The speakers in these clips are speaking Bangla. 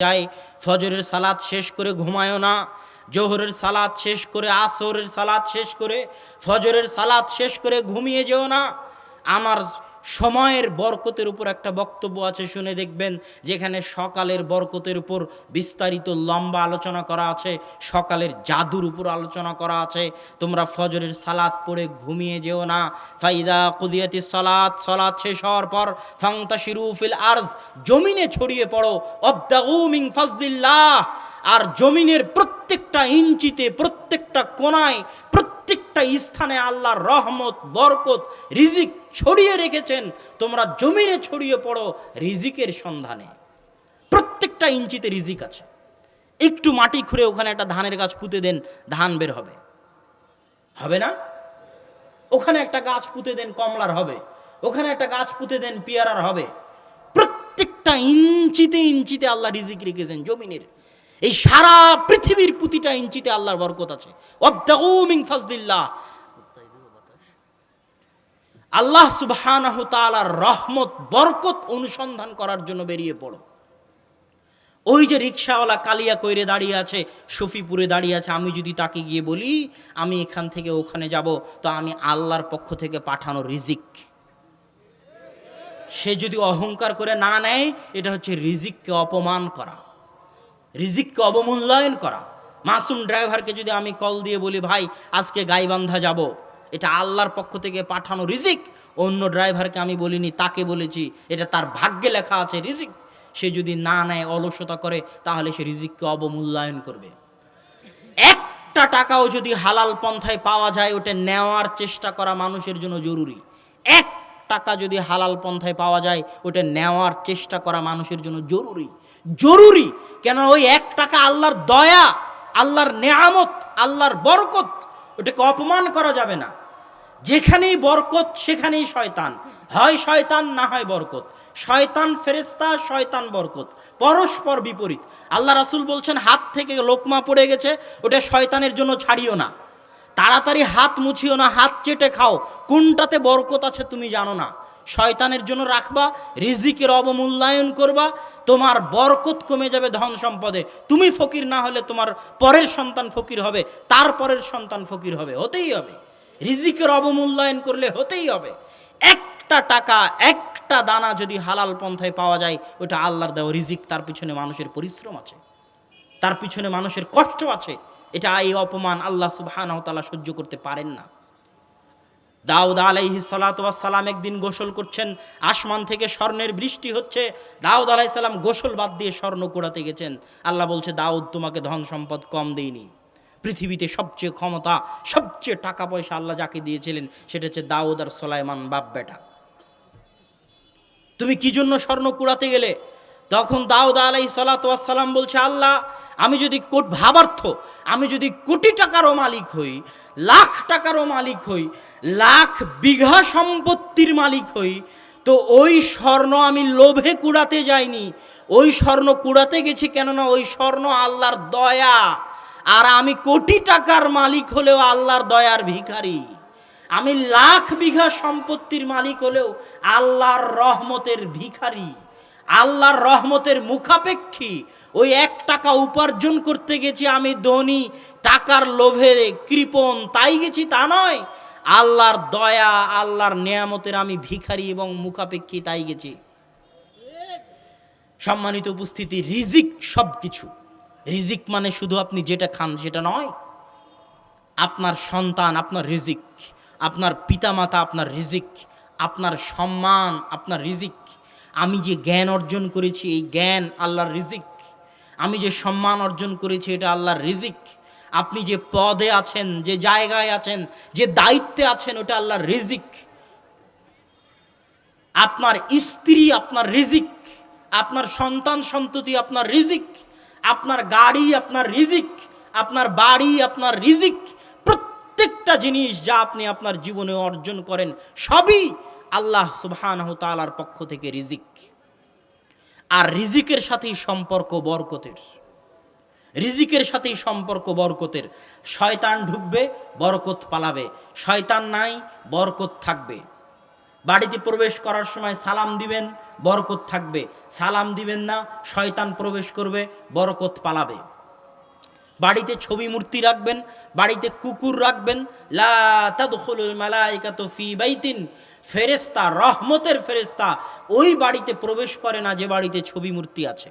যায়, ফজরের সালাদ শেষ করে ঘুমায়ও না, জোহরের সালাদ শেষ করে আসরের সালাদ শেষ করে ফজরের সালাদ শেষ করে ঘুমিয়ে যেও না। আমার সময়ের বরকতের উপর একটা বক্তব্য আছে, শুনে দেখবেন, যেখানে সকালের বরকতের উপর বিস্তারিত লম্বা আলোচনা করা আছে, সকালের জাদুর উপর আলোচনা করা আছে। তোমরা ফজরের সালাদ পড়ে ঘুমিয়ে যেও না। ফাইদা কুদিয়াতি সালাদ সালাদ শেষ হওয়ার পর ফাংতা শিরুফিল আর্জ, জমিনে ছড়িয়ে পড়ো। অবদাউ উমিং ফাজদিল্লাহ আর জমিনের প্রত্যেকটা ইঞ্চিতে, প্রত্যেকটা কোনায় প্রত্যেকটা স্থানে আল্লাহর রহমত, বরকত, রিজিক ছড়িয়ে রেখেছেন, তোমরা জমিনে ছড়িয়ে পড়ো রিজিকের সন্ধানে। প্রত্যেকটা ইঞ্চিতে রিজিক আছে। একটু মাটি খুঁড়ে ওখানে একটা ধানের গাছ পুঁতে দেন, ধান বের হবে। হবে না? ওখানে একটা গাছ পুঁতে দেন, কমলার হবে। ওখানে একটা গাছ পুঁতে দেন, পেয়ারার হবে। প্রত্যেকটা ইঞ্চিতে ইঞ্চিতে আল্লাহ রিজিক রেখেছেন জমিনের। এই সারা পৃথিবীর প্রতিটা ইঞ্চিতে আল্লাহর বরকত আছে। অবদাউ মিন ফাজলিল্লাহ। আল্লাহ সুবহানাহু তাআলার রহমত, বরকত অনুসন্ধান করার জন্য বেরিয়ে পড়ো। ওই যে রিক্সাওয়ালা কালিয়া কইরে দাঁড়িয়ে আছে, শফিপুরে দাঁড়িয়ে আছে, আমি যদি তাকে গিয়ে বলি, আমি এখান থেকে ওখানে যাব, তো আমি আল্লাহর পক্ষ থেকে পাঠানো রিজিক। সে যদি অহংকার করে না নেয়, এটা হচ্ছে রিজিককে অপমান করা। রিজিককে অবমূল্যায়ন করা। মাসুম ড্রাইভারকে যদি আমি কল দিয়ে বলি, ভাই, আজকে গাইবান্ধা যাব। এটা আল্লাহর পক্ষ থেকে পাঠানো রিজিক। অন্য ড্রাইভারকে আমি বলিনি, তাকে বলেছি, এটা তার ভাগ্যে লেখা আছে রিজিক। সে যদি না নেয়, অলসতা করে, তাহলে সে রিজিককে অবমূল্যায়ন করবে। একটা টাকাও যদি হালাল পন্থায় পাওয়া যায়, ওটা নেওয়ার চেষ্টা করা মানুষের জন্য জরুরি। এক টাকা যদি হালাল পন্থায় পাওয়া যায়, ওটা নেওয়ার চেষ্টা করা মানুষের জন্য জরুরি। জরুরি। কেন ওই এক টাকা আল্লাহর দয়া, আল্লাহর নেয়ামত, আল্লাহর বরকত, ওটাকে অপমান করা যাবে না। যেখানেই বরকত, সেখানেই শয়তান। হয় শয়তান, না হয় বরকত। শয়তান ফেরেস্তা শয়তান বরকত। পরস্পর বিপরীত। আল্লাহ রাসুল বলছেন, হাত থেকে লোকমা পড়ে গেছে, ওটা শয়তানের জন্য ছাড়িও না। তাড়াতাড়ি হাত মুছিও না, হাত চেটে খাও। কোনটাতে বরকত আছে তুমি জানো না। শয়তানের জন্য রাখবা, রিজিকের অবমূল্যায়ন করবা, তোমার বরকত কমে যাবে ধন সম্পদে। তুমি ফকির না হলে তোমার পরের সন্তান ফকির হবে, তার পরের সন্তান ফকির হবে, হতেই হবে। রিজিকের অবমূল্যায়ন করলে হতেই হবে। একটা টাকা, একটা দানা যদি হালাল পন্থায় পাওয়া যায়, ওটা আল্লাহর দেওয়া রিজিক, তার পিছনে মানুষের পরিশ্রম আছে। তার পিছনে মানুষের কষ্ট আছে। এটা এই অপমান আল্লাহ তাআলা সহ্য করতে পারেন না। দাউদ আলাইহি সালাম একদিন গোসল করছেন, আসমান থেকে স্বর্ণের বৃষ্টি হচ্ছে, দাউদ আলাইহিস সালাম গোসল বাদ দিয়ে স্বর্ণ কুড়াতে গেছেন। আল্লাহ বলছে, দাউদ, তোমাকে ধন সম্পদ কম দেয়নি পৃথিবীতে সবচেয়ে ক্ষমতা, সবচেয়ে টাকা পয়সা আল্লাহ যাকে দিয়েছিলেন, সেটা হচ্ছে দাউদ আর সোলাইমান বাপ বেটা। তুমি কি জন্য স্বর্ণ কুড়াতে গেলে? তখন দাউদ আলাই সালাতাম বলছে, আল্লাহ, আমি যদি ভাবার্থ, আমি যদি কোটি টাকারও মালিক হই লাখ টাকারও মালিক হই, লাখ বিঘা সম্পত্তির মালিক হই, তো ওই স্বর্ণ আমি লোভে কুড়াতে যাইনি, ওই স্বর্ণ কুড়াতে গেছি কেননা ওই স্বর্ণ আল্লাহর দয়া, আর আমি কোটি টাকার মালিক হলেও আল্লাহর দয়ার ভিখারি। আমি লাখ বিঘা সম্পত্তির মালিক হলেও আল্লাহর রহমতের ভিখারি। আল্লাহর রহমতের মুখাপেক্ষী। ওই এক টাকা উপার্জন করতে গেছি আমি ধনী, টাকার লোভে কৃপণ, তাই গেছি তা নয়। আল্লাহর দয়া, আল্লাহর নেয়ামতের আমি ভিখারি এবং মুখাপেক্ষী, তাই গেছি। সম্মানিত উপস্থিতি, রিজিক সব কিছু রিজিক মানে শুধু আপনি যেটা খান সেটা নয়। আপনার সন্তান, আপনার রিজিক। আপনার পিতামাতা, আপনার রিজিক। আপনার সম্মান, আপনার রিজিক। আমি যে জ্ঞান অর্জন করেছি, এই জ্ঞান আল্লাহর রিজিক। আমি যে সম্মান অর্জন করেছি, এটা আল্লাহর রিজিক। আপনি যে পদে আছেন, যে জায়গায় আছেন, যে দায়িত্বে আছেন, ওটা আল্লাহর রিজিক। আপনার স্ত্রী আপনার রিজিক, আপনার সন্তান সন্ততি আপনার রিজিক, আপনার গাড়ি আপনার রিজিক, আপনার বাড়ি আপনার রিজিক, প্রত্যেকটা জিনিস যা আপনি আপনার জীবনে অর্জন করেন, সবই আল্লাহ সুবহানাহু তাআলার পক্ষ থেকে রিজিক। আর রিজিকের সাথেই সম্পর্ক বরকতের। রিজিকের সাথেই সম্পর্ক বরকতের। শয়তান ঢুকবে, বরকত পালাবে। শয়তান নাই, বরকত থাকবে। বাড়িতে প্রবেশ করার সময় সালাম দিবেন, বরকত থাকবে। সালাম দিবেন না, শয়তান প্রবেশ করবে, বরকত পালাবে। বাড়িতে ছবি মূর্তি রাখবেন, বাড়িতে কুকুর রাখবেন। লা তাদখুলুল মালাইকাতু ফি বাইতিন। ফেরেশতা, রহমতের ফেরেশতা ওই বাড়িতে প্রবেশ করে না যে বাড়িতে ছবি মূর্তি আছে।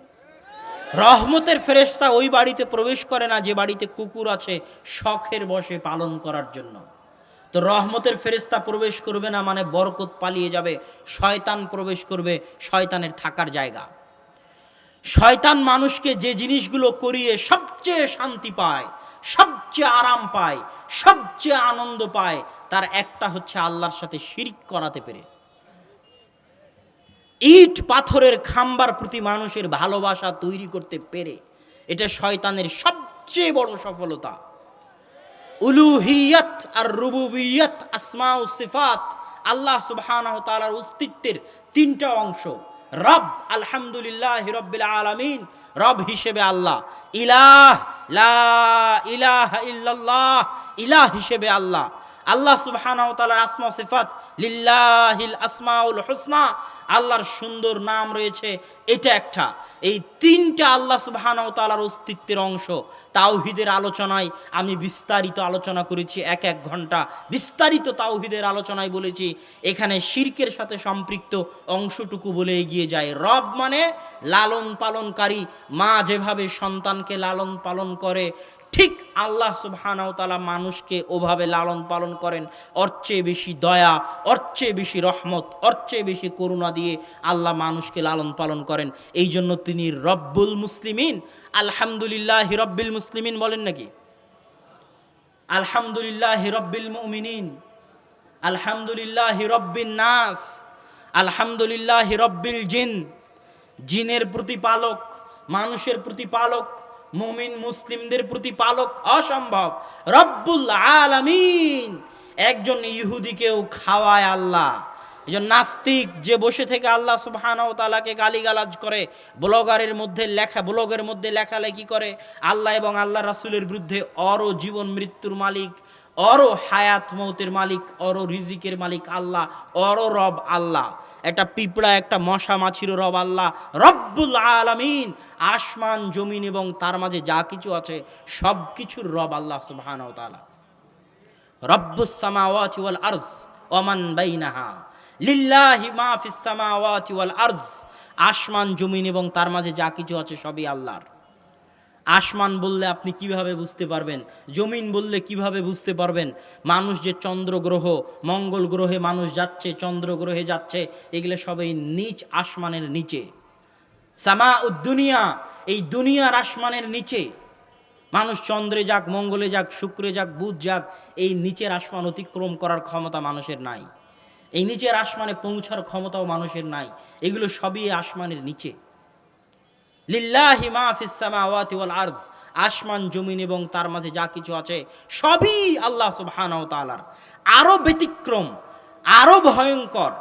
রহমতের ফেরেশতা ওই বাড়িতে প্রবেশ করে না যে বাড়িতে কুকুর আছে শখের বসে পালন করার জন্য। তো রহমতের ফেরেশতা প্রবেশ করবে না মানে বরকত পালিয়ে যাবে, শয়তান প্রবেশ করবে, শয়তানের থাকার জায়গা। শয়তান মানুষকে যে জিনিসগুলো করিয়ে সবচেয়ে শান্তি পায়, সবচেয়ে আরাম পায়, সবচেয়ে আনন্দ পায়, তার একটা হচ্ছে আল্লাহর সাথে শিরিক করাতে পেরে। ইট পাথরের খাম্বার প্রতি মানুষের ভালোবাসা তৈরি করতে পেরে এটা শয়তানের সবচেয়ে বড় সফলতা। উলুহিয়াত আর রুবুবিয়াত আসমা ও সিফাত, আল্লাহ তাআলার অস্তিত্বের তিনটা অংশ। রব আলহামদুলিল্লাহ রব্বিল আলমিন রব হিসেবে আল্লাহ। ইলাহ লা ইলাহ ইল্লাল্লাহ ইলাহ হিসেবে আল্লাহ। আল্লাহ সুবহানাহু তাআলার আসমা সিফাত, লিল্লাহিল আসমাউল হুসনা, আল্লাহর সুন্দর নাম রয়েছে এটা একটা। এই তিনটা আল্লাহ সুবহানাহু তাআলার অস্তিত্বের অংশ। তাওহিদের আলোচনায় আমি বিস্তারিত আলোচনা করেছি, এক এক ঘণ্টা বিস্তারিত তাওহিদের আলোচনায় বলেছি। এখানে শিরকের সাথে সম্পৃক্ত অংশটুকু বলে এগিয়ে যায়। রব মানে লালন পালনকারী, মা যেভাবে সন্তানকে লালন পালন করে ঠিক আল্লাহ সুবহানাহু তাআলা মানুষকে ওভাবে লালন পালন করেন। ওর চেয়ে বেশি দয়া, ওর চেয়ে বেশি রহমত, ওর চেয়ে বেশি করুণা দিয়ে আল্লাহ মানুষকে লালন পালন করেন। এই জন্য তিনি রব্বুল মুসলিমিন। আলহামদুলিল্লাহ রব্বিল মুসলিমিন বলেন নাকি? আলহামদুলিল্লাহ রব্বিল মুমিনিন। আলহামদুলিল্লাহ রব্বিন নাস। আলহামদুলিল্লাহ রব্বিল জিন। জিনের প্রতিপালক, মানুষের প্রতিপালক মুমিন মুসলিমদের প্রতিপালক অসম্ভব। রব্বুল আলামিন। একজন ইহুদিকেও খাওয়ায় আল্লাহ। একজন নাস্তিক যে বসে থেকে আল্লাহ সুবহানাহু তাআলাকে গালিগালাজ করে, ব্লগারের মধ্যে লেখা, ব্লগের মধ্যে লেখালেখি করে, আল্লাহ এবং আল্লাহ রাসূলের বিরুদ্ধে অর জীবন মৃত্যুর মালিক অরো হায়াত মৌতের মালিক, অরো রিজিকের মালিক আল্লাহ, অরো রব আল্লাহ। একটা পিঁপড়া, একটা মশা মাছির রব আল্লাহ, রব্বুল আলামিন। আসমান, জমিন এবং তার মাঝে যা কিছু আছে সব কিছুর রব আল্লাহ সুবহানাহু তাআলা। রব্বুস সামাওয়াতি ওয়াল আরজ ওমান বাইনাহা। লিল্লাহি মা ফিস সামাওয়াতি ওয়াল আরজ। আসমান, জমিন এবং তার মাঝে যা কিছু আছে, সবই আল্লাহর। আসমান বললে আপনি কীভাবে বুঝতে পারবেন? জমিন বললে কীভাবে বুঝতে পারবেন? মানুষ যে চন্দ্র গ্রহ মঙ্গল গ্রহে মানুষ যাচ্ছে চন্দ্র গ্রহে যাচ্ছে, এগুলো সবই নিচ আসমানের নিচে। সামা উদ্দুনিয়া এই দুনিয়ার আসমানের নিচে। মানুষ চন্দ্রে যাক, মঙ্গলে যাক, শুক্রে যাক, বুধ যাক, এই নিচের আসমান অতিক্রম করার ক্ষমতা মানুষের নাই। এই নিচের আসমানে পৌঁছার ক্ষমতাও মানুষের নাই। এগুলো সবই আসমানের নিচে। লিল্লাহি মা ফিস সামাওয়াতি ওয়াল আরজ, আসমান, জমিন এবং তার মাঝে যা কিছু আছে, সবই আল্লাহ সুবহানাহু তাআলার। আরও ব্যতিক্রম, আরও ভয়ঙ্কর,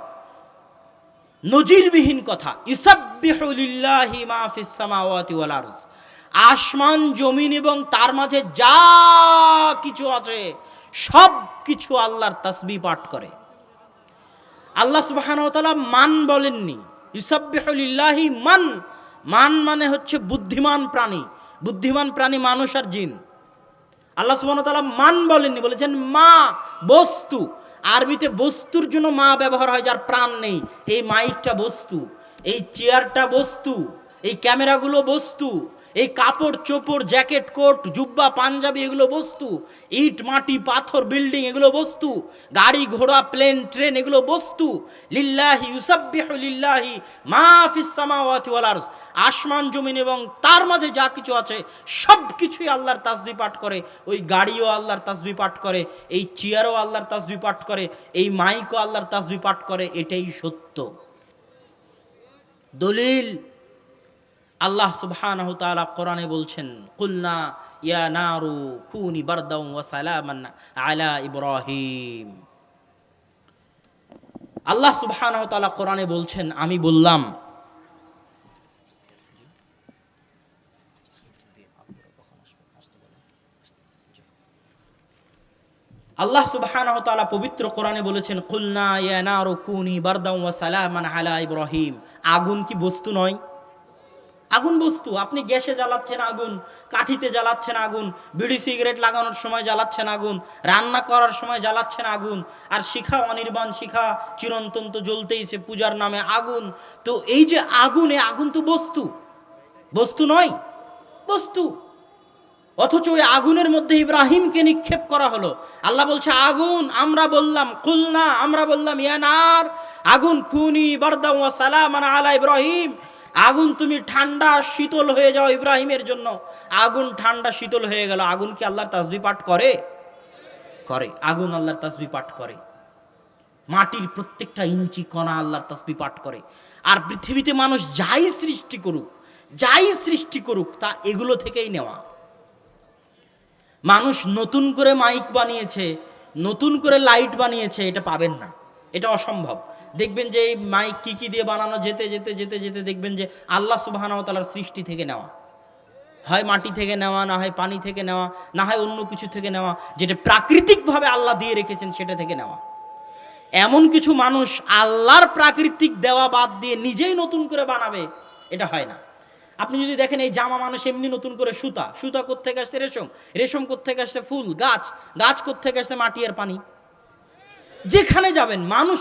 নজিরবিহীন কথা ইসাব্বিহু লিল্লাহি মা ফিস সামাওয়াতি ওয়াল আরজ, আসমান, জমিন এবং তার মাঝে যা কিছু আছে সব কিছু আল্লাহর তাসবিহ পাঠ করে। আল্লাহ সুবহানাহু তাআলা মান বলেননি ইসাব্বিহু লিল্লাহি মান মান মানে হচ্ছে বুদ্ধিমান প্রাণী। বুদ্ধিমান প্রাণী মানুষ আর জিন। আল্লাহ তাআলা মান বলেননি, বলেছেন মা, বস্তু। আরবিতে বস্তুর জন্য মা ব্যবহার হয় যার প্রাণ নেই। এই মাইকটা বস্তু, এই চেয়ারটা বস্তু, এই ক্যামেরাগুলো বস্তু। এই কাপড়, চোপড়, জ্যাকেট, কোট, জুব্বা, পাঞ্জাবি এগুলো বস্তু, ইট, মাটি, পাথর, বিল্ডিং এগুলো বস্তু, গাড়ি, ঘোড়া, প্লেন, ট্রেন এগুলো বস্তু, লিল্লাহি ইউসাব্বিহু লিল্লাহি মা ফিস ওয়াল আসমান, জমিন এবং তার মাঝে যা কিছু আছে সব কিছুই আল্লাহর তাসবি পাঠ করে, ওই গাড়িও আল্লাহর তাসবি পাঠ করে, এই চেয়ারও আল্লাহর তাসবি পাঠ করে, এই মাইকও আল্লাহর তাসবি পাঠ করে, এটাই সত্য। দলিল আল্লাহ সুবহানাহু তাআলা কোরআনে বলছেন, কুলনা ইয়া নারু কুনি বারদাও ওয়া সালামান আলা ইব্রাহিম। আল্লাহ সুবহানাহু তাআলা কোরআনে বলছেন, আমি বললাম, আল্লাহ সুবহানাহু তাআলা পবিত্র কোরআনে বলেছেন, কুলনা ইয়া নারু কুনি বারদাম ওয়া সালামান আলা ইব্রাহিম। আগুন কি বস্তু নয়? আগুন বস্তু, আপনি গ্যাসে জ্বালাচ্ছেন আগুন, কাঠিতে জ্বালাচ্ছেন আগুন, বিড়ি সিগারেট লাগানোর সময় জ্বালাচ্ছেন আগুন, রান্না করার সময় জ্বালাচ্ছেন আগুন, আর শিখা, অনির্বাণ শিখা, চিরন্তন তো জ্বলতেইছে পূজার নামে আগুন। তো এই যে আগুন এই আগুন তো বস্তু। বস্তু নয়, বস্তু। অথচ ওই আগুনের মধ্যে ইব্রাহিমকে নিক্ষেপ করা হলো। আল্লাহ বলছে, আগুন, আমরা বললাম, কুলনা, আমরা বললাম ইয়ানার আগুন, কুনি বারদাম ওয়া সালামান আলা ইব্রাহিম আগুন তুমি ঠান্ডা শীতল হয়ে যাও ইব্রাহিমের জন্য। আগুন ঠান্ডা শীতল হয়ে গেল। আগুন কি আল্লাহর তাসবি পাঠ করে? করে। আগুন আল্লাহর তাসবি পাঠ করে। মাটির প্রত্যেকটা ইঞ্চি কণা আল্লাহর তাসবি পাঠ করে। আর পৃথিবীতে মানুষ যাই সৃষ্টি করুক, যাই সৃষ্টি করুক, তা এগুলো থেকেই নেওয়া। মানুষ নতুন করে মাইক বানিয়েছে, নতুন করে লাইট বানিয়েছে, এটা পাবেন না। এটা অসম্ভব। দেখবেন যে এই মাইক কি কি দিয়ে বানানো, যেতে যেতে যেতে যেতে দেখবেন যে আল্লাহ সুবাহানাও তালার সৃষ্টি থেকে নেওয়া। হয় মাটি থেকে নেওয়া, না হয় পানি থেকে নেওয়া, না হয় অন্য কিছু থেকে নেওয়া, যেটা প্রাকৃতিকভাবে আল্লাহ দিয়ে রেখেছেন সেটা থেকে নেওয়া। এমন কিছু মানুষ আল্লাহর প্রাকৃতিক দেওয়া বাদ দিয়ে নিজেই নতুন করে বানাবে, এটা হয় না। আপনি যদি দেখেন এই জামা মানুষ এমনি নতুন করে সুতা সুতা কোত্থেকে আসছে রেশম? রেশম কোত্থেকে আসছে ফুল, গাছ গাছ কোত্থেকে আসছে মাটি আর পানি? যেখানে যাবেন মানুষ